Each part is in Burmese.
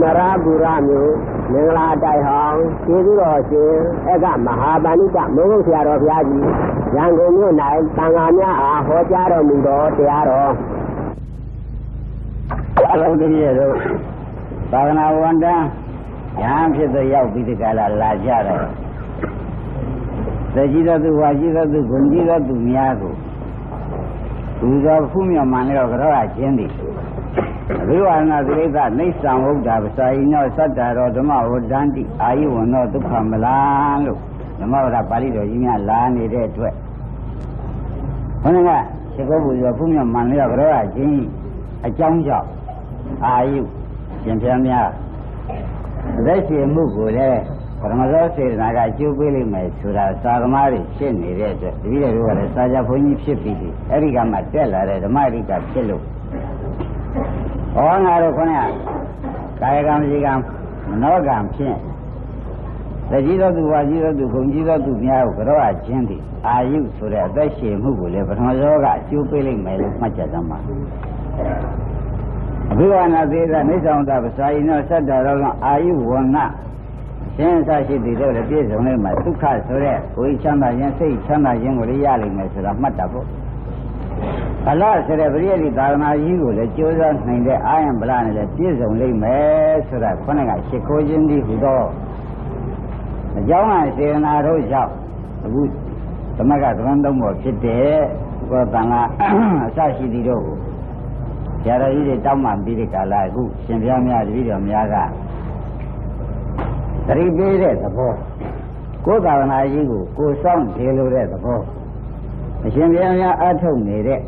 မရာပူရမျိုးမင်္ဂလာတိုက်ဟောင်းကျေးဇူးတော်ရှင်အကမဟာပါဏိကမုန်းဆရာတော်ဘုရားကြီးရန်ကုန်မြို့၌တန်ခါများအားဟောကြားတော်မူသောတရားတော်အလုံးတည်းရဲ့တို့သာသနာဝန်တန်းညာဖြစ်တဲ့ရောက်ပြီးဒီကလာလာကြတယ်သကြီးတော်သူဝါကြီးတော်သူဂုဏ်ကြီးတော်သူများကိုသူသောဖူးမြော်မှန်လည်းကြောအချင်းသည် အဘိဝါဒနာသရိသနေသံဝုဒ္ဓဗစာယိနောသတ္တရောဓမ္မဝဒ္ဒန္တိအာယုဝနောဒုက္ခမလားလို့ဓမ္မဝဒပါဠိတော်ကြီးများလာနေတဲ့အတွက်ဘုန်းကသကုတ်ဘူးဆိုဖူးမြော်မှန်လည်းကြောအချင်းအကြောင်းကြောင့်အာယုရှင်ပြများသက်ရှင်မှုကိုလည်းပရမဇောစေတနာကအကျိုးပေးလိမ့်မယ်ဆိုတာသာသမားတွေရှင်းနေတဲ့အတွက်တပည့်တွေကလည်းစာကြဘုန်းကြီးဖြစ်ပြီးပြီအဲ့ဒီကမှတက်လာတဲ့ဓမ္မရိကဖြစ်လို့ ဟောငါတို့ခေါင်းကကာယကံစီကံမနောကံဖြင့်တကြီးသောသူဝါကြီးသောသူဂုံကြီးသောသူများကိုကြောအချင်းသည်အာယုဆိုတဲ့အသက်ရှင်မှုကိုလည်းပထမဇောကအကျိုးပေးလိမ့်မယ်လို့မှတ်ချက်သမှာအဘိဝနာသေးတာနိစ္စဝတ္တပစာယိနောသတ္တရောကအာယုဝဏရှင်းအစရှိသည်တို့လည်းပြည့်စုံလိမ့်မယ်ဒုက္ခဆိုတဲ့ကိုယ်ချမ်းသာခြင်းစိတ်ချမ်းသာခြင်းကိုလည်းရလိမ့်မယ်ဆိုတာမှတ်တာပေါ့ ဘလဆိုတဲ့ပရိယတိသာသနာကြီးကိုလည်းကြိုးစားနိုင်တဲ့အာယံဗလနဲ့လည်းပြည့်စုံလိမ့်မယ်ဆိုတာခொနဲ့ကရှ िख ိုးခြင်းဒီဟူသောအကြောင်းအစေနာတို့ကြောင့်အခုသမဂ္ဂသံသုံးပေါ်ဖြစ်တဲ့ဘောတန်ကအစရှိသည်တို့ကိုဆရာတော်ကြီးတွေတောင်းမှပြီးတဲ့ကာလအခုရှင်ပြားများတပည့်တော်များကသတိပေးတဲ့သဘောကိုယ်သာသနာကြီးကိုကိုယ်ဆောင်ထေလို့တဲ့သဘော အရှင်ဘုရားများအထုတ်နေတဲ့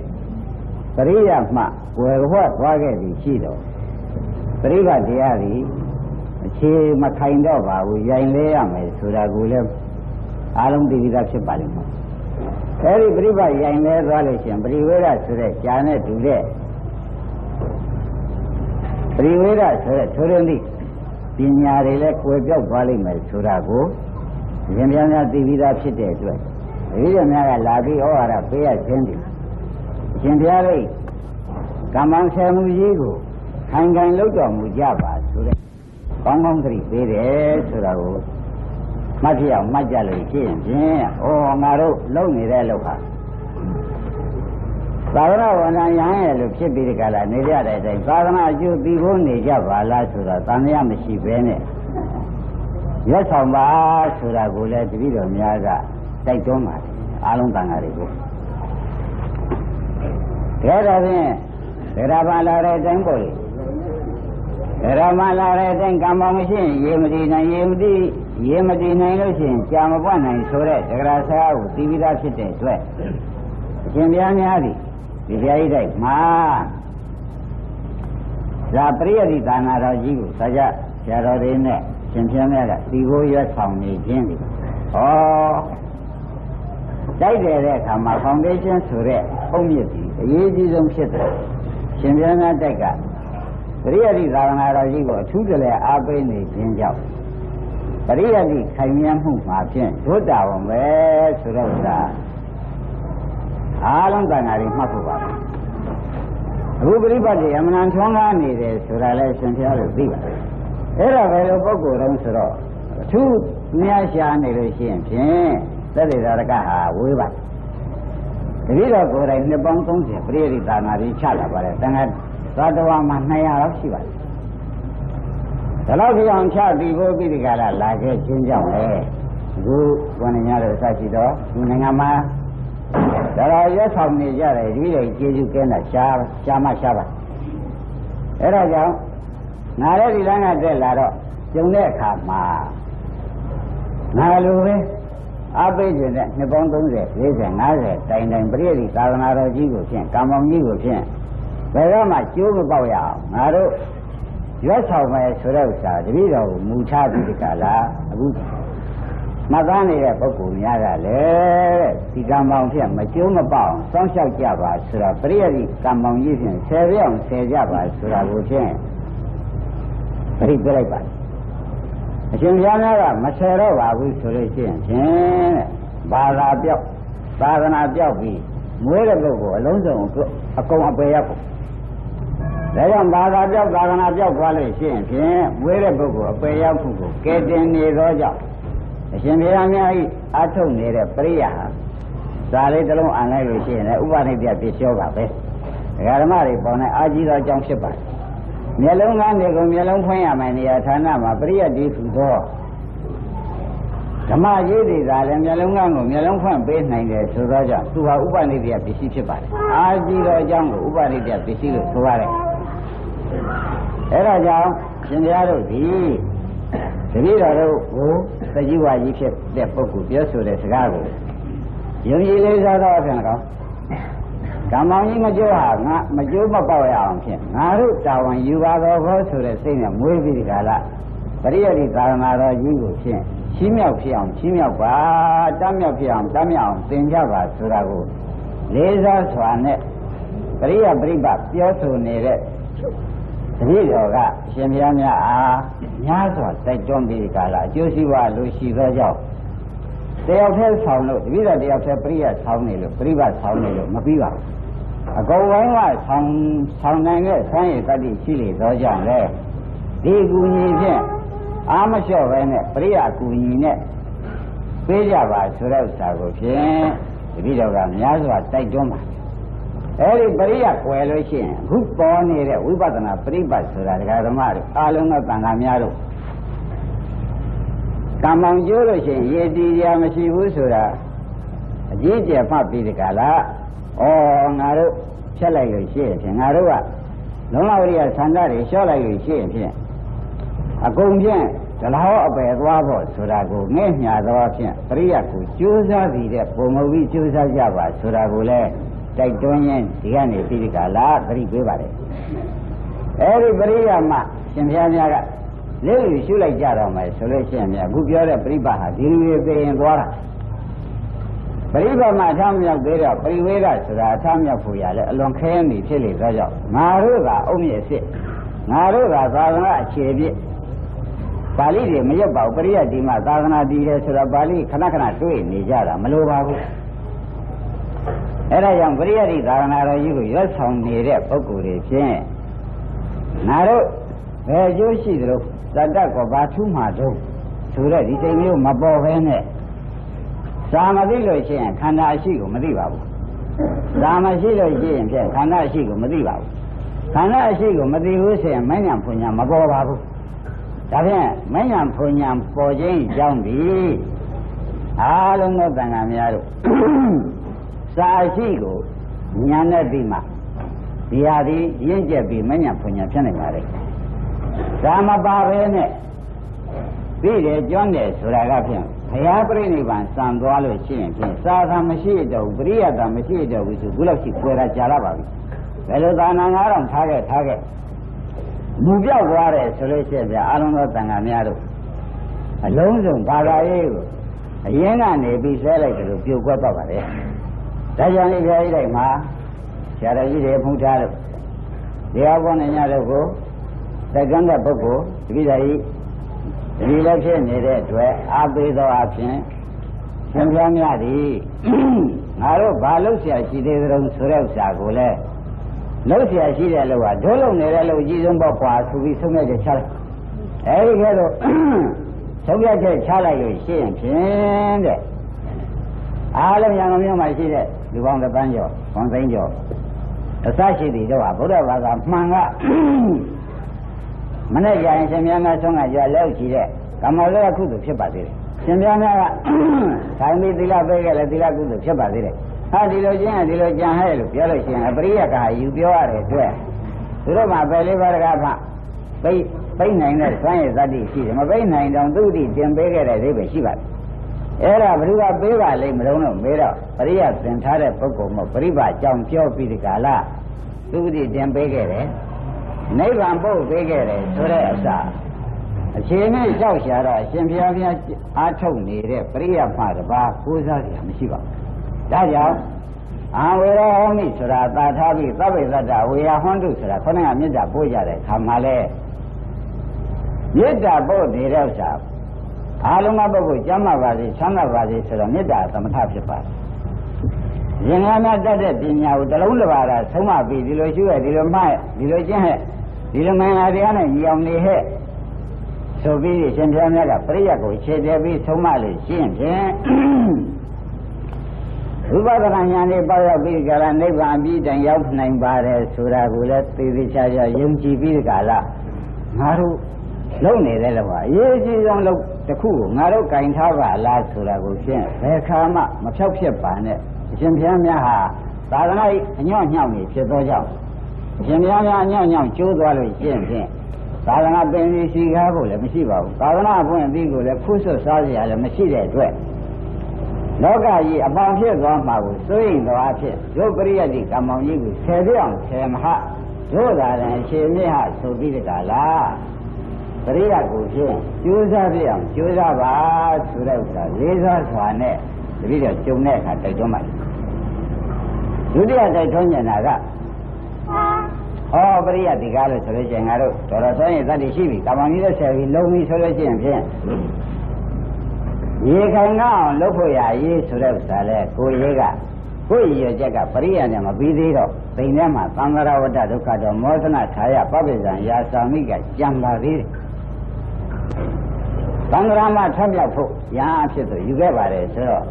ပရိယမှဝယ်ဘဝသွားခဲ့ပြီရှိတော့ပရိပတ်တရားသည်အခြေမခိုင်တော့ပါဘူးရိုင်လဲရမယ်ဆိုတာကိုလည်းအားလုံးသိပြီးသားဖြစ်ပါလိမ့်မယ်အဲဒီပရိပတ်ရိုင်လဲသွားလို့ရှိရင်ပရိဝေဒဆိုတဲ့ဈာနဲ့တူတဲ့ပရိဝေဒဆိုတဲ့ထိုးရင်းလိပညာတွေလည်းကွယ်ပြောက်သွားလိမ့်မယ်ဆိုတာကိုရင်ပြန်များသိပြီးသားဖြစ်တဲ့အတွက် အရေးရများကလာပြီးဩဝါဒပေးရခြင်းဒီရှင်ပြားလေးကမ္မံဆယ်မှုကြီးကိုခိုင်ခိုင်လုပ်တော်မူကြပါဆိုတဲ့ကောင်းကောင်းသတိပေးတယ်ဆိုတာကိုမှတ်ပြအောင်မှတ်ကြလို့ရှိရင်ဖြင့်ဩငါတို့လုံနေတဲ့လောက်ဟာသာသနာဝန်ထမ်းရဟန်းရဲ့လို့ဖြစ်ပြီးဒီကလာနေကြတဲ့အတိုင်းသာသနာအကျိုးပြီးဖို့နေကြပါလားဆိုတာတန်မြတ်မရှိဘဲနဲ့ရက်ဆောင်ပါဆိုတာကိုလည်းတပည့်တော်များက တိုက်တွန်းပါတယ်အားလုံးတန်ဃာတွေကိုဒါတော့ဖြင့်ဒရာပါလာတဲ့အတိုင်းပေါ့လေဒရာမလာတဲ့အတိုင်းကံပေါင်းမရှိရင်ရေမတည်နိုင်ရေမတည်ရေမတည်နိုင်လို့ရှိရင်ကြာမပွားနိုင်ဆိုတဲ့ဒဂရာဆရာကိုသိပြီးသားဖြစ်တဲ့အတွက်အရှင်ဘုရားများသည်ဒီဘုရားကြီးတိုက်မှာဇာပရိယတိဒါနာတော်ကြီးကိုသာကြဆရာတော်တွေနဲ့ရှင်ဘုရားများကဒီကိုရွတ်ဆောင်နေခြင်းဒီဩ တိုက်တယ်တဲ့အခါမှာ foundation ဆိုတဲ့ပုံမြင့်ကြီးအရေးကြီးဆုံးဖြစ်တယ်ရှင်ဘုရားများတိုက်ကပရိယတိသာသနာတော်ကြီးကိုအထူးတလဲအားပေးနေခြင်းကြောင့်ပရိယတိခိုင်မြဲမှုမှာဖြင့်ဒုတာဝန်ပဲဆိုတော့သာအားလုံးတန်ဃာတွေမှတ်ဖို့ပါအခုပရိပတ်တွေအမှန်တန်ထွန်းကားနေတယ်ဆိုတာလဲရှင်ဘုရားတို့သိပါတယ်အဲ့ဒါပဲလို့ပုဂ္ဂိုလ်တုံးဆိုတော့အထူးများရှားနေလို့ရှိရင်ဖြင့် သက်သေသာရကဟာဝေးပါတတိတော်ကိုယ်တိုင်နှစ်ပေါင်း30ပရိယတိသာနာကြီးချလာပါတယ်တန်ခါသာတဝါမှာ200လောက်ရှိပါတယ်ဒါလောက်ကြအောင်ချပြီးဖို့ပြီးဒီကရလာခဲ့ခြင်းကြောင့်လေအခုဝန်ညရတဲ့အစရှိတော့ဒီနိုင်ငံမှာဒါတော့ရက်ဆောင်နေကြတယ်ဒီလိုကျေစုကဲတာရှားရှားမှရှားပါအဲ့ဒါကြောင့်ငါလည်းဒီလမ်းကတက်လာတော့ကျုံတဲ့အခါမှာငါလိုပဲ အပိကျင်တဲ့နှစ်ပေါင်း30 40 50တိုင်တိုင်ပြည့်ရည်သာသနာတော်ကြီးကိုဖြင့်ကံမောင်ကြီးကိုဖြင့်ဘယ်တော့မှကျိုးမပေါက်ရအောင်ငါတို့ရွက်ဆောင်မယ်ဆိုတဲ့ဥစ္စာတပည့်တော်ကိုမူချပြီးဒီကလာအခုမှတ်သားနေတဲ့ပုဂ္ဂိုလ်များကလည်းဒီကံမောင်ဖြင့်မကျိုးမပေါက်စောင့်ရှောက်ကြပါဆိုတာပြည့်ရည်ကံမောင်ကြီးဖြင့်ဆယ်ပြောင်းဆယ်ကြပါဆိုတာကိုဖြင့်ပြိပြလိုက်ပါ အရှင်ဘုရားများကမဆယ်တော့ပါဘူးဆိုလို့ရှိရင်ဖြင့်ဘာသာပြောက်သာသနာပြောက်ပြီးမွေးတဲ့ပုဂ္ဂိုလ်အလုံးစုံအကုန်အပယ်ရောက်ကုန်ကြောင့်ဘာသာပြောက်သာသနာပြောက်သွားလို့ရှိရင်ဖြင့်မွေးတဲ့ပုဂ္ဂိုလ်အပေရောက်မှုကိုကဲတင်နေသောကြောင့်အရှင်ဘုရားများဤအထုတ်နေတဲ့ပရိယာဟာဇာလေးတစ်လုံးအန်လိုက်လို့ရှိရင်လည်းဥပနိဒ္ဒပြပြလျှောပါပဲဒကာဓမ္မတွေပေါ်နေအာကြီးသောအကြောင်းဖြစ်ပါတယ် မျက်လုံးကနေကုန်မျက်လုံးဖွင့်ရမယ်နေရာဌာနမှာပရိယတ်ဒီထူသောဓမ္မရေးတွေသာလည်းမျက်လုံးကကိုမျက်လုံးဖွင့်ပေးနိုင်တယ်ဆိုတော့ကြောင့်သူဟာဥပနိဒ္ဒပြပစ္စည်းဖြစ်ပါတယ်အာကြီးသောအကြောင်းကိုဥပနိဒ္ဒပစ္စည်းလို့ဆိုရတယ်အဲဒါကြောင့်ရှင်ဘုရားတို့ဒီတပည့်တော်တို့ကိုသတိဝါကြီးဖြစ်တဲ့ပုဂ္ဂိုလ်ပြောဆိုတဲ့စကားကိုယုံကြည်လေးစားတော့အဖြစ်ကော ကမ္မောင်ကြီးမကြိုးဟာငါမကြိုးမပေါက်ရအောင်ဖြင့်ငါတို့တာဝန်ယူပါတော်ခေါ်ဆိုတဲ့စိတ်နဲ့မွေးပြီးဒီကလာပရိယတ်ဒီသာသနာတော်ကြီးကိုဖြင့်ချီးမြှောက်ဖြစ်အောင်ချီးမြှောက်ပါတမ်းမြောက်ဖြစ်အောင်တမ်းမြောက်အောင်သင်ကြပါဆိုတာကိုလေးစားစွာနဲ့ပရိယတ်ပြိပပြောဆိုနေတဲ့တတိတော်ကအရှင်ဘုရားများအားများစွာတိုက်တွန်းပြီးဒီကလာအကျိုးရှိပါလို့ရှိသောကြောင့် တယောက်တည်းဆောင်လို့တပည့်တော်တယောက်တည်းပရိယတ်ဆောင်နေလို့ပြိပဆောင်နေလို့မပြီးပါဘူးအကုန်လုံးကဆောင်ဆောင်နိုင်တဲ့ဆန်းရည်တတ္တိရှိလေသောကြောင့်လေဒီကူညီဖြင့်အာမလျှော့ပဲနဲ့ပရိယကူညီနဲ့ပေးကြပါဆိုတဲ့ဥစ္စာကိုဖြင့်တပည့်တော်ကများစွာတိုက်တွန်းပါအဲဒီပရိယကွယ်လို့ရှိရင်အခုပေါ်နေတဲ့ဝိပဿနာပရိပတ်ဆိုတာဒကာဓမ္မတို့အားလုံးသောတန်ခါများတို့ ကံမောင်ကျိုးလို့ရှိရင်ရေတီရမရှိဘူးဆိုတာအကြီးကျယ်မှတ်ပြီးဒီကလာဩငါတို့ဖြတ်လိုက်လို့ရှိရင်ဖြင့်ငါတို့ကလုံးဝဝိရိယသန္တာတွေလျှော့လိုက်လို့ရှိရင်ဖြင့်အကုန်ဖြင့်ဒလားအပယ်သွားဖို့ဆိုတာကိုငဲ့ညာသောဖြင့်ပရိယတ်ကိုကြိုးစားပြီးတဲ့ပုံမူပြီးကြိုးစားကြပါဆိုတာကိုလည်းတိုက်တွန်းရင်ဒီကနေပြီးဒီကလာသတိပေးပါတယ်အဲဒီပရိယတ်မှရှင်ဘုရားများက လက်လူရှုလိုက်ကြတော့မယ်ဆိုလို့ရှိရင်အခုပြောတဲ့ပြိပဟာဒီလိုတွေသိရင်သွားတာပရိပမအထမြောက်သေးတော့ပရိဝေဒဆိုတာအထမြောက်ဖို့ရလဲအလွန်ခဲနေဖြစ်လေသောကြောင့်ငါတို့ကအုံးမြစ်စစ်ငါတို့ကသာသနာအခြေပြည့်ပါဠိတွေမရက်ပါဘူးပရိယတ်ဒီမှာသာသနာတည်တယ်ဆိုတော့ပါဠိခဏခဏတွေ့နေကြတာမလိုပါဘူးအဲ့ဒါကြောင့်ပရိယတ်ဒီသာသနာတော်ကြီးကိုရွတ်ဆောင်နေတဲ့ပုဂ္ဂိုလ်တွေဖြင့်ငါတို့ ဘယ်အကျိုးရှိသလဲဇတ္တကောဘာထူးမှာတော့ဆိုတော့ဒီစိတ်မျိုးမပေါ်ဘဲနဲ့သာမသိလို့ရှိရင်ခန္ဓာအရှိကိုမသိပါဘူးသာမရှိလို့ရှိရင်ဖြင့်ခန္ဓာအရှိကိုမသိပါဘူးခန္ဓာအရှိကိုမသိဘူးဆိုရင်မဉ္ဇဉ်ဖွညာမပေါ်ပါဘူးဒါဖြင့်မဉ္ဇဉ်ဖွညာပေါ်ခြင်းကြောင့်ဒီအားလုံးသောတန်ခါများတို့စာရှိကိုညာနဲ့ပြီးမှဒီဟာဒီရင့်ကျက်ပြီးမဉ္ဇဉ်ဖွညာဖြစ်နိုင်ပါလေ ဒါမပါပဲနဲ့ပြီးတယ်ကျွမ်းတယ်ဆိုတာကဖြင့်ဘုရားပြိဋိဘံစံသွားလို့ရှိရင်ဖြင့်သာသာမရှိတော့ဘူးပရိယတာမရှိတော့ဘူးဆိုခုလောက်ရှိခွဲတာကြာလာပါပြီဘယ်လိုသာနာငါတော့ထားခဲ့ထားခဲ့လူပြောက်သွားတယ်ဆိုလို့ရှိရင်ဗျာအလုံးသောတန်ခါများတို့အလုံးစုံဘာသာရေးကိုအရင်ကနေပြီးဆဲလိုက်တယ်လို့ပြုတ်ကွက်တော့ပါလေဒါကြောင့်ဒီခရီးတိုင်းမှာဆရာတော်ကြီးတွေဖုံးထားလို့တရားပေါ်နေကြလို့ကို တက္ကန့်တဲ့ပုဂ္ဂိုလ်တပိဓာကြီးဒီလည်းဖြစ်နေတဲ့အတွက်အာပေသောအဖြစ်ရှင်ပြမြတ်သည်ငါတို့ဘာလို့ဆရာရှိသေးသလဲဆိုတဲ့ဥစ္စာကိုလည်းလို့ဆရာရှိတဲ့လို့ကဒိုးလုံးနေတဲ့လို့အကြီးဆုံးပေါ့ကွာဆိုပြီးဆုံးဖြတ်ချက်ချလိုက်အဲဒီကဲတော့ဆုံးဖြတ်ချက်ချလိုက်လို့ရှိရင်ဖြင့်တဲ့အားလုံးရံတော်မြို့မှာရှိတဲ့လူပေါင်းတစ်ပန်းကျော်ခွန်သိန်းကျော်အစရှိသည်တော့ဗုဒ္ဓဘာသာမှန်က မနေ့ကျရင်ရှင်မြတ်များဆုံးကကြွလက်ကြည့်တဲ့ကမ္မလေးကုသိုလ်ဖြစ်ပါသေးတယ်ရှင်မြတ်များကဒါမီသီလပေးခဲ့လဲသီလကုသိုလ်ဖြစ်ပါသေးတယ်ဟာဒီလိုချင်းဒီလိုကြံဟဲ့လို့ပြောလို့ရှိရင်အပရိယကယူပြောရတဲ့အတွက်သူတို့မှပဲလေးပါးတကားဖပိတ်ပိတ်နိုင်တဲ့စွမ်းရည်သတ္တိရှိတယ်မပိတ်နိုင်တော့သူတိတင်ပေးခဲ့တဲ့အိဗယ်ရှိပါတယ်အဲ့ဒါဘ누구ကပေးပါလိမ့်မလို့တော့မေးတော့ပရိယသင်ထားတဲ့ပုဂ္ဂိုလ်မို့ပရိပါကြောင့်ပြောပြီးဒီကလာသူတိတင်ပေးခဲ့တယ် နိဗ္ဗာန်ပို့ပေးခဲ့တယ်ဆိုတဲ့အစာအခြေနဲ့လျှောက်ရှာတော့အရှင်ဘုရားဘုရားအားထုတ်နေတဲ့ပရိယမှတပါးကိုးစားစရာမရှိပါဘူးဒါကြောင့်အာဝေရဟောမိဆိုတာသာထားပြီးသဗ္ဗေသတ္တဝေယဟွန်းတုဆိုတာခொနကမေတ္တာပို့ကြတဲ့ခါမှလဲမေတ္တာပို့နေတဲ့ဥစ္စာအားလုံးကပုဂ္ဂိုလ်ကျမ်းမာပါစေချမ်းသာပါစေဆိုတော့မေတ္တာသမထဖြစ်ပါတယ် ရင်ငါများတတ်တဲ့ပညာကိုတစ်လုံးတစ်ပါးသာဆုံးမပြီးဒီလိုရှိရဒီလိုမှတ်ဒီလိုကျင့်ဟဲ့ဒီလိုမင်္ဂလာတရားနဲ့ညီအောင်နေဟဲ့ဆိုပြီးရှင်ဘုရားများကပရိယတ်ကိုခြေတယ်ပြီးဆုံးမလို့ရှင်းဖြင့်ဝိပဿနာဉာဏ်နဲ့ပေါရောက်ပြီးကြလားနိဗ္ဗာန်အပြီးတိုင်ရောက်နိုင်ပါတယ်ဆိုတာကိုလည်းသေသေးချာချာယုံကြည်ပြီးကြလားငါတို့လုံနေတယ်လို့ပါအရေးကြီးဆုံးလို့တစ်ခုကိုငါတို့ကင်ထားပါလားဆိုတာကိုဖြင့်ဘယ်ခါမှမဖြောက်ဖြစ်ပါနဲ့ အရှင်ဘုရားများဟာသာသနာ့အညော့ညောင်းနေဖြစ်သောကြောင့်အရှင်ဘုရားများအညော့ညောင်းကျိုးသွားလို့ရှင်းဖြင့်သာသနာပင်စီကားဖို့လည်းမရှိပါဘူးသာသနာအပွင့်အပြီးကိုလည်းဖုဆွတ်စားရလည်းမရှိတဲ့အတွက်လောကကြီးအပေါင်းဖြစ်သွားမှာကိုစိုးရိမ်တော်အဖြစ်ဒုပရိယတိကမ္မောင်ကြီးကိုဆယ်ပြအောင်ဆယ်မဟဒုသာရန်အခြေမြင့်ဟဆိုပြီးတကလားပရိယကိုဖြင့်ကျိုးစားပြအောင်ကျိုးစားပါဆိုတဲ့ဥစ္စာလေးစားစွာနဲ့ တတိယကျုံတဲ့အခါတိုက်တွန်းပါတယ်ဒုတိယတိုက်တွန်းညနာကဩပရိယတိကားလို့ဆိုလို့ရှိရင်ငါတို့တော်တော်ဆိုရင်သတ္တိရှိပြီကမ္မကြီးလည်းဆယ်ပြီလုံးပြီဆိုလို့ရှိရင်ဖြင့်ရေခိုင်ကအောင်လုပ်ဖို့ရရေးဆိုတဲ့ဥစ္စာလဲကိုရေးကကိုရည်ရချက်ကပရိယနဲ့မပြီးသေးတော့သိင်ထဲမှာသံဃာဝတ္တဒုက္ခတော့မောသနာခြာယပပိဇံယာသာမိကကြံပါသေးတယ် သံဃာမထပ်မြောက်ဖို့ရာအဖြစ်ဆိုယူခဲ့ပါတယ်ဆိုတော့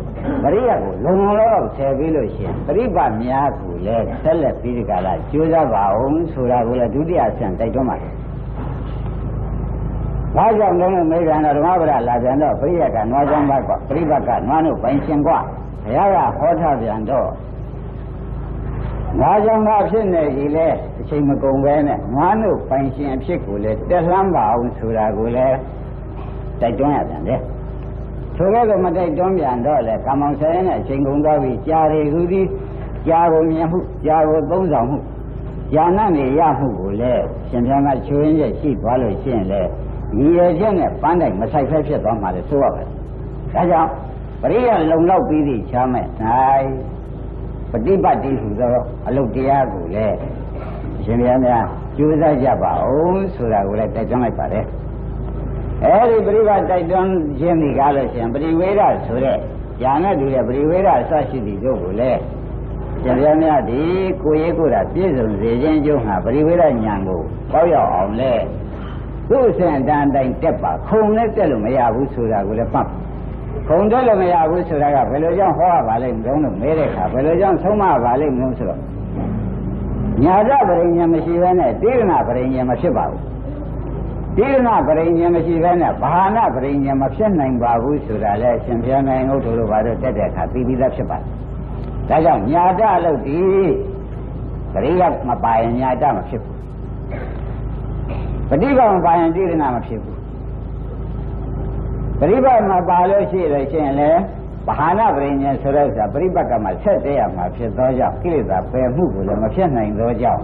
ပရိယကိုလုံလုံလောက်ဆယ်ပြီးလို့ရှိရင်ပရိပတ်များကိုလည်းဆက်လက်ပြီးဒီကလာကြိုးစားပါအောင်ဆိုတာကိုလည်းဒုတိယဆင့်တိုက်တွန်းပါတယ်ဘာကြောင့်လဲလို့မေးပြန်တော့ဓမ္မပဒလာပြန်တော့ပရိယကနွားကြောင့်ဘက်ကပရိပတ်ကနွားတို့ပိုင်ရှင်กว่าဘုရားကဟောထားပြန်တော့ငါကြောင့်ငါဖြစ်နေကြီးလဲအချိန်မကုန်ပဲနဲ့ငါတို့ပိုင်ရှင်အဖြစ်ကိုလည်းတက်လှမ်းပါအောင်ဆိုတာကိုလည်း တိုက်တွန်းရပြန်တယ်ဆိုတော့မတိုက်တွန်းပြန်တော့လေကမ္မောင်ဆယ်နဲ့အချိန်ကုန်သွားပြီကြာရီခုဒီကြာကိုမြင်မှုကြာကိုသုံးဆောင်မှုညာနဲ့နေရမှုကိုလည်းရှင်ပြန်ကချွေးရရှိသွားလို့ရှိရင်လေဒီရချက်နဲ့ပန်းတိုင်မဆိုင်ဖက်ဖြစ်သွားမှလည်းဆိုရပါဒါကြောင့်ပရိယလုံလောက်ပြီးသည့်ချမ်းမဲ့နိုင်ပฏิပတ်တိဟူသောအလုတ်တရားကိုလည်းရှင်ပြန်များကြိုးစားကြပါဦးဆိုတာကိုလည်းတိုက်တွန်းလိုက်ပါတယ် အဲဒီပရိပတ်တိုက်တွန်းခြင်းဒီကားလို့ရှိရင်ပရိဝေဒဆိုတဲ့ညာနဲ့တူတဲ့ပရိဝေဒအစရှိသည့်တို့ကိုလည်းရှင်ပြများဒီကိုရေးကိုယ်တာပြည့်စုံစေခြင်းကျိုးဟာပရိဝေဒညာကိုပေါရောက်အောင်လဲသူ့အစဉ်အတန်တိုင်းတက်ပါခုံနဲ့တက်လို့မရဘူးဆိုတာကိုလည်းမှတ်ခုံတက်လို့မရဘူးဆိုတာကဘယ်လိုကြောင့်ဟောရပါလိမ့်မလို့လို့မဲတဲ့အခါဘယ်လိုကြောင့်ဆုံးမပါလိမ့်မလို့ဆိုတော့ညာဇပရိညာမရှိဘဲနဲ့တိရဏပရိညာမဖြစ်ပါဘူး တိရဏပရိညာမရှိဘဲနဲ့ဘာနာပရိညာမဖြစ်နိုင်ပါဘူးဆိုတာလဲရှင်ဘုရားနိုင်ဟုတ်တို့လိုပါတော့တက်တဲ့အခါသိပြီးသားဖြစ်ပါတယ်ဒါကြောင့်ညာတလို့ဒီပရိယမပါရင်ညာတမဖြစ်ဘူးပฏิဘာမပါရင်တိရဏမဖြစ်ဘူးပရိပတ်မပါလို့ရှိလို့ရှိရင်လေဘာနာပရိညာဆိုတဲ့ဥစ္စာပရိပတ်ကမှဆက်တည်းရမှာဖြစ်သောကြောင့်ကိလေသာပယ်မှုကိုလည်းမဖြစ်နိုင်သောကြောင့်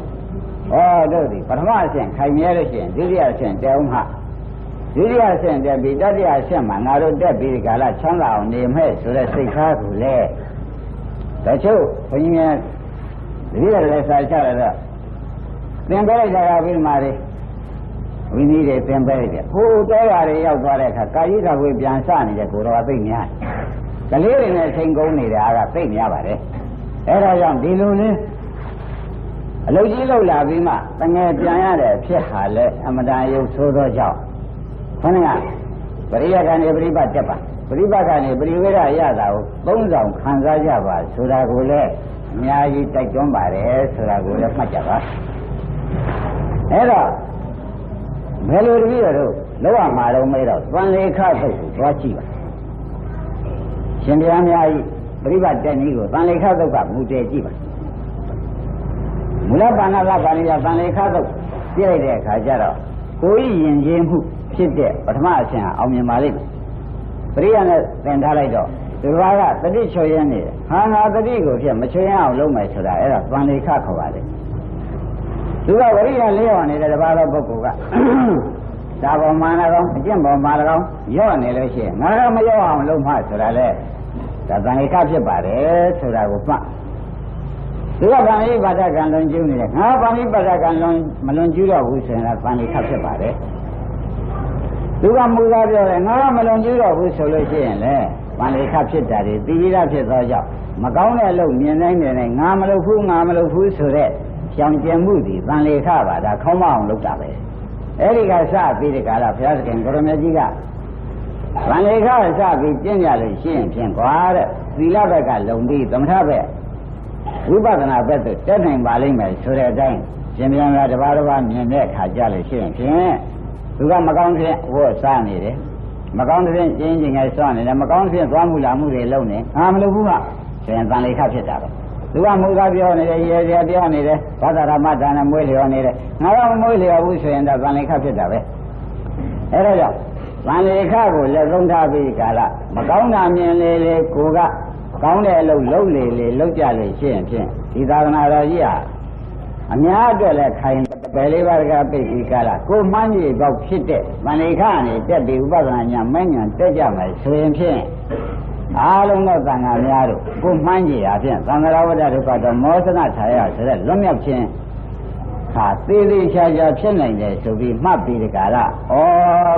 ဟောတို့ဒီပထမအဆင့်ခိုင်မြဲလို့ရှိရင်ဒုတိယအဆင့်တဲအောင်ဟာဒုတိယအဆင့်တက်ပြီးတတိယအဆင့်မှာငါတို့တက်ပြီးဒီကလာချမ်းသာအောင်နေမဲ့ဆိုတဲ့စိတ်ထားကိုလေတချို့ဘုန်းကြီးများတတိယလည်းစာချရတော့သင်ပေးလိုက်တာကပြီးမှလေဝိနည်းတွေသင်ပေးလိုက်တယ်ဟိုတဲရတွေရောက်သွားတဲ့အခါကာယိကဝေပြန်စနေတဲ့ကိုယ်တော်ကသိများကလေးတွေနဲ့ချိန်ကုန်နေတာကသိများပါတယ်အဲဒါကြောင့်ဒီလိုလေး အလုတ်ကြီးလောက်လာပြီးမှတငယ်ပြန်ရတဲ့အဖြစ်ဟာလဲအမတန်ရုပ်ဆိုးသောကြောင့်ခொနကပရိယကနေပရိပတ်တက်ပါပရိပတ်ကနေပရိဝေဒရတာကိုသုံးဆောင်ခံစားကြပါဆိုတာကိုလည်းအများကြီးတိုက်တွန်းပါတယ်ဆိုတာကိုလည်းမှတ်ကြပါအဲ့တော့ဘယ်လိုတပည့်တော်လောကမှာတော့မဲတော့သံလေခသုတ်ကိုသွားကြည့်ပါရှင်ဘုရားများကြီးပရိပတ်တက်နည်းကိုသံလေခသုတ်ကမူတည်ကြည့်ပါ မူလပါဏလပါဏိယသံလေခသုတ်ပြည့်လိုက်တဲ့အခါကျတော့ကိုယ်ယဉ်ကျေးမှုဖြစ်တဲ့ပထမအဆင့်အောင်မြင်ပါလိမ့်မယ်ပရိယနဲ့သင်ထားလိုက်တော့ဒီဘာကတတိချွေရင်းနေတယ်ဟာငါတတိကိုဖြစ်မချွေရအောင်လုပ်မယ်ဆိုတာအဲ့ဒါသံလေခခေါ်ပါလေသူကဝရိယလေးရောနေတဲ့တပါးသောပုဂ္ဂိုလ်ကဒါပေါ်မှာလည်းကောင်းအကျင့်ပေါ်မှာလည်းကောင်းရော့နေလို့ရှိရင်ငါကမရော့အောင်လုပ်မှဆိုတာလေဒါသံလေခဖြစ်ပါတယ်ဆိုတာကိုမှတ် သူကဗာမိပါဒကံလွန်ကျူးနေတယ်ငါဗာမိပါဒကံလွန်မလွန်ကျူးတော့ဘူးဆိုရင်လည်းသံလေခဖြစ်ပါတယ်သူကမူကားပြောတယ်ငါကမလွန်ကျူးတော့ဘူးဆိုလို့ရှိရင်လေဗာလေခဖြစ်တာတွေသိရဖြစ်သောကြောင့်မကောင်းတဲ့အလုပ်မြင်နိုင်တယ်နဲ့ငါမလုပ်ဘူးငါမလုပ်ဘူးဆိုတဲ့ရှောင်ကျင်မှုဒီတန်လေခပါဒါခေါင်းမအောင်လုပ်တာပဲအဲ့ဒီကစပြီးဒီကလာဘုရားသခင်ကိုရမကြီးကတန်လေခစပြီးကျင့်ကြလို့ရှိရင်ဖြင့်ကွာတဲ့သီလဘက်ကလုံပြီးသမထဘက် ဝိပဿနာဘက်သို့တက်နိုင်ပါလိမ့်မယ်ဆိုတဲ့အတိုင်းရှင်ပြန်လာတပါးတစ်ပါးမြင်တဲ့အခါကြလို့ရှိရင်ဖြင့်သူကမကောင်းတဲ့ဝတ်စားနေတယ်မကောင်းတဲ့ကျင်းကျင်ငယ်ဆွနေတယ်မကောင်းတဲ့သွားမှုလာမှုတွေလုပ်နေအာမလုပ်ဘူးကဆိုရင်တန်လေခဖြစ်တာပဲသူကမူကားပြောနေတယ်ရေရေပြောနေတယ်ဘာသာဓမ္မဒါနမွေးလျော်နေတယ်ငါတော့မွေးလျော်ဘူးဆိုရင်တော့တန်လေခဖြစ်တာပဲအဲဒါကြောင့်တန်လေခကိုလက်သုံးထားပြီးကာလမကောင်းတာမြင်လေလေကိုက ကောင်းတဲ့အလုပ်လုပ်လေလေလုပ်ကြလေရှင်းဖြင့်ဒီသာသနာတော်ကြီးဟာအများအတွက်လည်းခိုင်ပယ်လေးပါးကပိတ်ပြီးကာလကိုမှန်းကြီးပေါက်ဖြစ်တဲ့တန်လေခကနေတက်ပြီးဥပဒနာညာမဉ္ဇဉ်တက်ကြမယ်ဆိုရင်ဖြင့်အားလုံးသောသံဃာများတို့ကိုမှန်းကြီးအဖြစ်သံဃာဝတ္တဒုက္ခတော့မောသနာခြာရဆိုတဲ့လွတ်မြောက်ခြင်းဟာသေးသေးချာချာဖြစ်နိုင်တယ်ဆိုပြီးမှတ်ပြီးဒီကလာဩ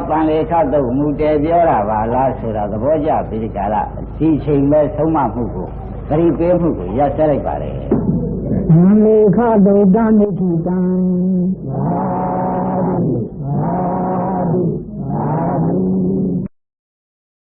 တန်လေခတုတ်မူတည်ပြောတာပါလားဆိုတာသဘောကျပြီးဒီကလာ ဒီချိန်ပဲဆုံးမမှုကိုဂရိပေးမှုကိုရပ်စဲလိုက်ပါလေမမေခတုတ္တနိတိတံဩ